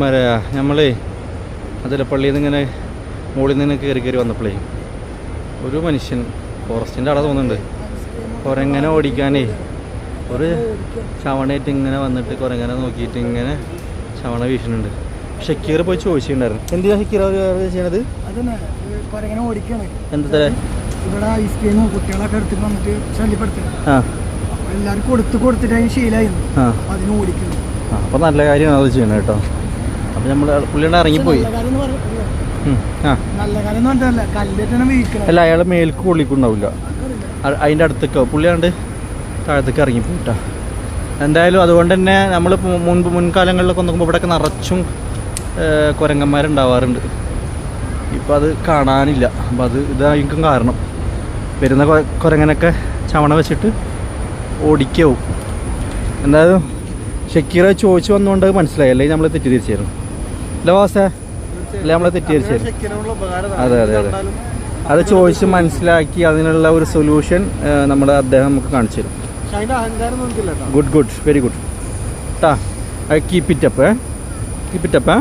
മരെ നമ്മളേ അതിലപ്പള്ളിയിൽ നിന്ന് ഇങ്ങനെ മുകളിൽ നിന്ന് കയറി കയറി വന്നപ്പോഴേ ഒരു മനുഷ്യൻ ഫോറസ്റ്റിന്റെ അവിടെ തോന്നുന്നുണ്ട്. കുരങ്ങനെ ഓടിക്കാനേ ഒരു ചവണയായിട്ട് ഇങ്ങനെ വന്നിട്ട് കുരങ്ങനെ നോക്കിയിട്ട് ഇങ്ങനെ ചവണ വീശുന്നുണ്ട്. ഷക്കീർ പോയി ചോദിച്ചിട്ടുണ്ടായിരുന്നു. എന്തിനാ ഷക്കീർ ചെയ്യണത്? എന്താ ഇവിടെ ഐസ്ക്രീമും കുട്ടികളൊക്കെ എടുത്തിട്ട് വന്നിട്ട് ശല്യപ്പെടുത്തുന്നത് അപ്പൊ എല്ലാവരും കൊടുത്ത് കൊടുത്തിട്ട് അതിന് ശീലമായിരുന്നു അതിന് ഓടിക്കുന്നു. ആ അപ്പോൾ നല്ല കാര്യമാണ് അത് ചെയ്യണം കേട്ടോ. അപ്പോൾ നമ്മൾ പുള്ളിയുടെ ഇറങ്ങിപ്പോയി. ആ. അല്ല അയാളെ മേൽക്ക് കൊള്ളിക്കുണ്ടാവില്ല അ- അതിന്റെ അടുത്തേക്ക്? പുള്ളിയാണ്ട് താഴത്തേക്ക് ഇറങ്ങിപ്പോയിട്ടാ. എന്തായാലും അതുകൊണ്ട് തന്നെ നമ്മൾ മുൻപ് മുൻകാലങ്ങളിലൊക്കെ നോക്കുമ്പോൾ ഇവിടെയൊക്കെ നിറച്ചും കുരങ്ങന്മാരുണ്ടാവാറുണ്ട്. ഇപ്പം അത് കാണാനില്ല. അപ്പം അത് ഇതായിരിക്കും കാരണം. വരുന്ന കുരങ്ങനൊക്കെ ചവണ വെച്ചിട്ട് ഓടിക്കാവും. എന്തായാലും ഷക്കീറ ചോദിച്ചു വന്നുകൊണ്ട് മനസ്സിലായി. അല്ലെങ്കിൽ നമ്മൾ തെറ്റിദ്ധരിച്ചായിരുന്നു. അല്ല വാസേ? അല്ലെ നമ്മളെ തെറ്റിദ്ധരിച്ചായിരുന്നു. അതെ അതെ അതെ. അത് ചോദിച്ച് മനസ്സിലാക്കി അതിനുള്ള ഒരു സൊല്യൂഷൻ നമ്മുടെ അദ്ദേഹം നമുക്ക് കാണിച്ചു തരും. ഗുഡ് ഗുഡ് വെരി ഗുഡ് ടാ keep it up keep it up